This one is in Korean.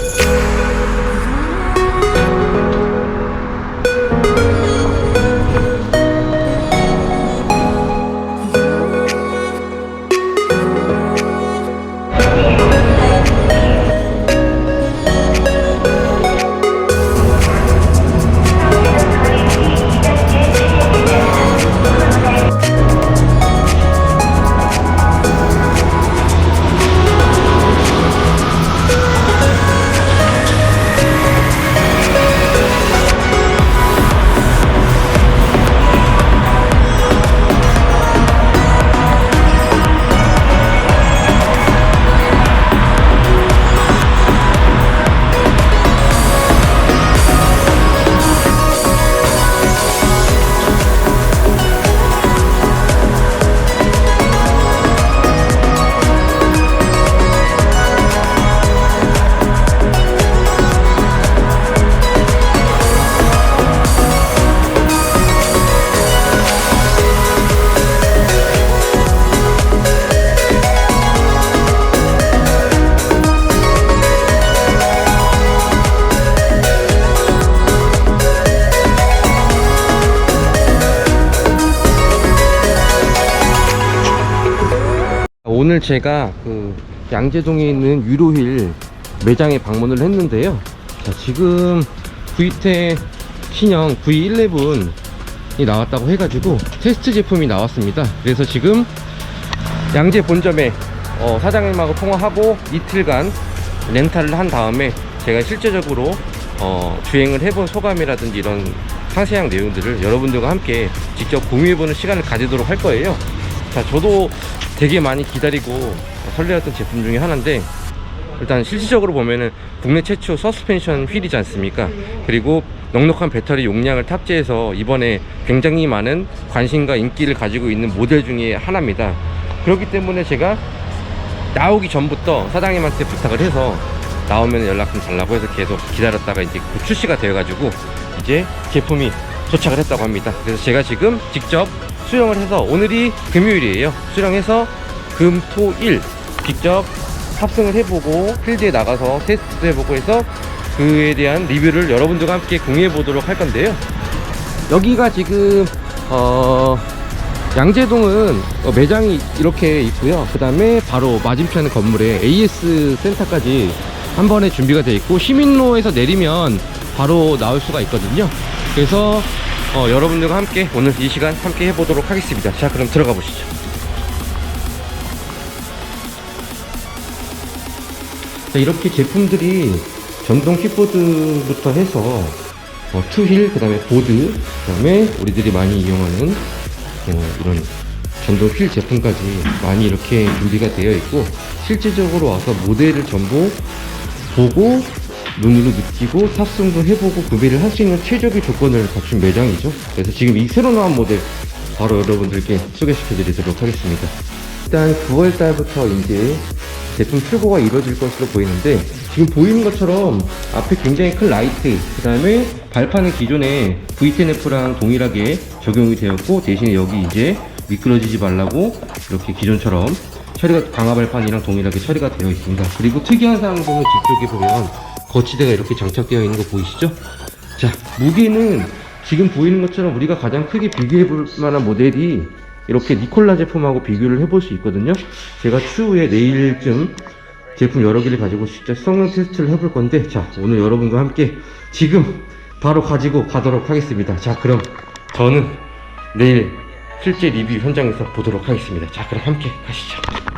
Bye. 오늘 제가 그 양재동에 있는 유로힐 매장에 방문을 했는데요. 자, 지금 V10 신형 V11이 나왔다고 해가지고 테스트 제품이 나왔습니다. 그래서 지금 양재 본점에 어, 사장님하고 통화하고 이틀간 렌탈을 한 다음에 제가 실제적으로 어, 주행을 해본 소감이라든지 이런 상세한 내용들을 여러분들과 함께 직접 공유해보는 시간을 가지도록 할 거예요. 자, 저도 되게 많이 기다리고 설레었던 제품 중에 하나인데 일단 실질적으로 보면은 국내 최초 서스펜션 휠이지 않습니까? 그리고 넉넉한 배터리 용량을 탑재해서 이번에 굉장히 많은 관심과 인기를 가지고 있는 모델 중에 하나입니다. 그렇기 때문에 제가 나오기 전부터 사장님한테 부탁을 해서 나오면 연락 좀 달라고 해서 계속 기다렸다가 이제 곧 출시가 되어 가지고 이제 제품이 도착을 했다고 합니다. 그래서 제가 지금 직접 수령을 해서 오늘이 금요일이에요. 수령해서 금, 토, 일 직접 탑승을 해보고 필드에 나가서 테스트도 해보고 해서 그에 대한 리뷰를 여러분들과 함께 공유해 보도록 할 건데요. 여기가 지금 어 양재동은 어, 매장이 이렇게 있고요. 그 다음에 바로 맞은편 건물에 AS 센터까지 한 번에 준비가 되어 있고 시민로에서 내리면 바로 나올 수가 있거든요. 그래서 어, 여러분들과 함께 오늘 이 시간 함께 해보도록 하겠습니다. 자, 그럼 들어가 보시죠. 자, 이렇게 제품들이 전동 킥보드부터 해서 어, 투힐, 그 다음에 보드, 그 다음에 우리들이 많이 이용하는 어, 이런 전동 휠 제품까지 많이 이렇게 준비가 되어 있고 실질적으로 와서 모델을 전부 보고 눈으로 느끼고 탑승도 해보고 구매를 할 수 있는 최적의 조건을 갖춘 매장이죠. 그래서 지금 이 새로 나온 모델 바로 여러분들께 소개시켜 드리도록 하겠습니다. 일단 9월 달부터 이제 제품 출고가 이루어질 것으로 보이는데 지금 보이는 것처럼 앞에 굉장히 큰 라이트 그 다음에 발판은 기존에 V10F랑 동일하게 적용이 되었고 대신에 여기 이제 미끄러지지 말라고 이렇게 기존처럼 처리가 강화 발판이랑 동일하게 처리가 되어 있습니다 그리고 특이한 사항 보면 뒤쪽에 보면 거치대가 이렇게 장착되어 있는 거 보이시죠? 자 무게는 지금 보이는 것처럼 우리가 가장 크게 비교해 볼 만한 모델이 이렇게 니콜라 제품하고 비교를 해볼 수 있거든요. 제가 추후에 내일쯤 제품 여러 개를 가지고 진짜 성능 테스트를 해볼 건데, 자, 오늘 여러분과 함께 지금 바로 가지고 가도록 하겠습니다. 자, 그럼 저는 내일 실제 리뷰 현장에서 보도록 하겠습니다. 자, 그럼 함께 가시죠.